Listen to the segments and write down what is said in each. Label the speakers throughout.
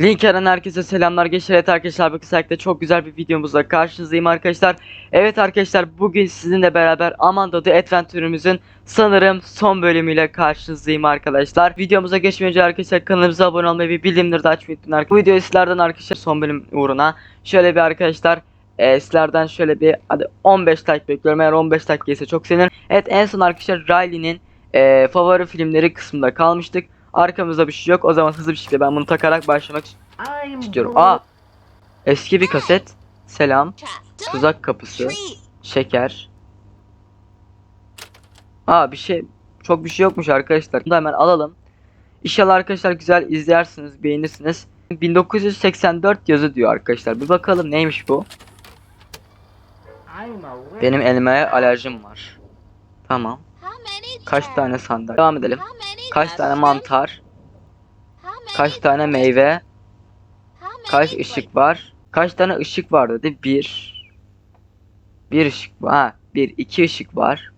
Speaker 1: Linker'den herkese selamlar. Gençler evet arkadaşlar bu kısakta çok güzel bir videomuzla karşınızdayım arkadaşlar. Evet arkadaşlar bugün sizinle beraber Amanda The Adventure'ımızın sanırım son bölümüyle karşınızdayım arkadaşlar. Videomuza geçmeden önce arkadaşlar kanalımıza abone olmayı ve bildirimleri de açmayı unutmayın arkadaşlar. Bu videoyu sizlerden arkadaşlar son bölüm uğruna Şöyle bir arkadaşlar e, sizlerden şöyle bir hadi 15 like bekliyorum. Eğer 15 like gelirse çok sevinirim. Evet en son arkadaşlar Riley'nin e, favori filmleri kısmında kalmıştık Arkamızda bir şey yok. O zaman hızlı bir şekilde ben bunu takarak başlamak istiyorum. Aa! Eski bir kaset. Selam. Tuzak kapısı. Şeker. Aa bir şey çok bir şey yokmuş arkadaşlar. Bunu da hemen alalım. İnşallah arkadaşlar güzel izlersiniz, beğenirsiniz. 1984 yazı diyor arkadaşlar. Bir bakalım neymiş bu? Benim elmaya alerjim var. Tamam. Kaç tane sandalye? Devam edelim. Kaç tane mantar? Kaç tane meyve? Kaç ışık var? Kaç tane ışık var dedi? Bir. Bir ışık var. Ha, bir, iki ışık var.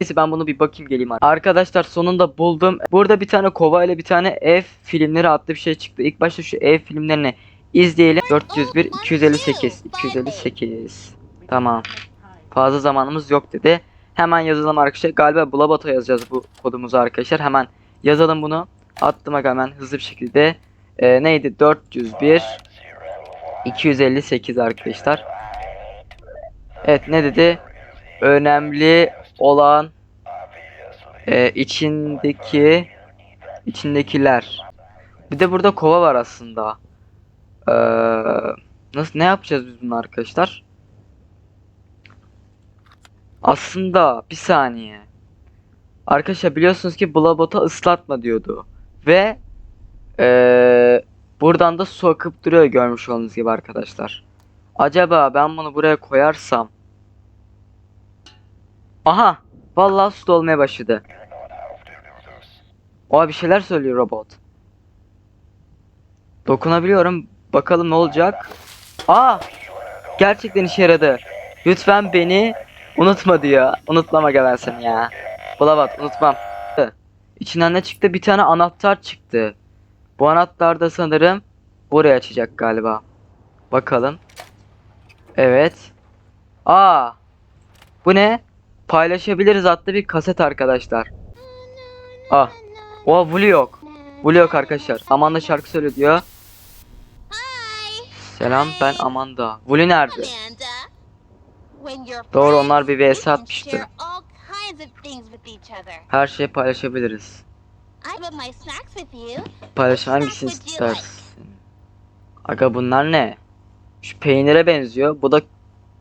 Speaker 1: Neyse ben bunu bir bakayım geleyim. Arkadaşlar sonunda buldum. Burada bir tane kova ile bir tane ev filmleri adlı bir şey çıktı. İlk başta şu ev filmlerini izleyelim. 401, 258, 258. Tamam. Fazla zamanımız yok dedi. Hemen yazalım arkadaşlar. Galiba Blabato yazacağız bu kodumuzu arkadaşlar. Hemen yazalım bunu. Attım aga hemen hızlı bir şekilde. Ee, neydi? 401 258 arkadaşlar. Evet ne dedi? Önemli olan e, içindeki içindekiler. Bir de burada kova var aslında. Ee, nasıl ne yapacağız biz bunu arkadaşlar? Aslında bir saniye. Arkadaşlar biliyorsunuz ki Blabot'a ıslatma diyordu. Ve eee, buradan da su akıp duruyor görmüş olduğunuz gibi arkadaşlar. Acaba ben bunu buraya koyarsam. Aha! Vallahi su dolmaya başladı. Oha bir şeyler söylüyor robot. Dokunabiliyorum. Bakalım ne olacak. Aa! Gerçekten işe yaradı. Lütfen beni unutma diyor. Unutmama ben seni ya. Bulavat unutmam. İçinden ne çıktı? Bir tane anahtar çıktı. Bu anahtar da sanırım buraya açacak galiba. Bakalım. Evet. Aa. Bu ne? Paylaşabiliriz adlı bir kaset arkadaşlar. Ah. Oha Vulu yok. Vulu yok arkadaşlar. Amanda şarkı söylüyor diyor. Selam ben Amanda. Vulu nerede?
Speaker 2: Doğru onlar bir vs
Speaker 1: atmıştı.
Speaker 2: Atmıştı.
Speaker 1: Her şeyi paylaşabiliriz. Paylaş hangisini istersin? Aga bunlar ne? Şu peynire benziyor. Bu da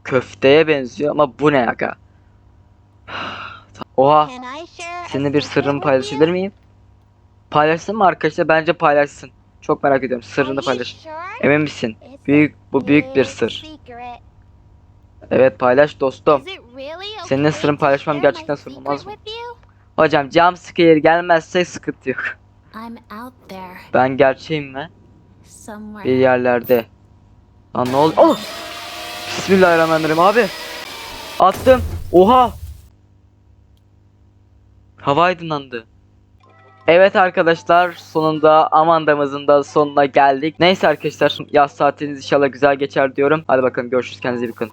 Speaker 1: köfteye benziyor ama bu ne aga? Oha. Seninle bir sırrımı paylaşabilir miyim? Paylaşsın mı arkadaşlar? Bence paylaşsın. Çok merak ediyorum. Sırrını paylaş. Emin misin? Büyük, bu büyük bir sır. Evet paylaş dostum.
Speaker 2: Seninle sırrım paylaşmam gerçekten sorun olmaz mı?
Speaker 1: Hocam jump scare gelmezse sıkıntı yok. Ben gerçeğim mi? Bir yerlerde. Lan ne oldu? Oh! Bismillahirrahmanirrahim abi. Attım. Oha! Hava aydınlandı. Evet arkadaşlar sonunda Amanda'mızın da sonuna geldik. Neyse arkadaşlar yaz saatiniz inşallah güzel geçer diyorum. Hadi bakalım görüşürüz kendinize iyi bakın.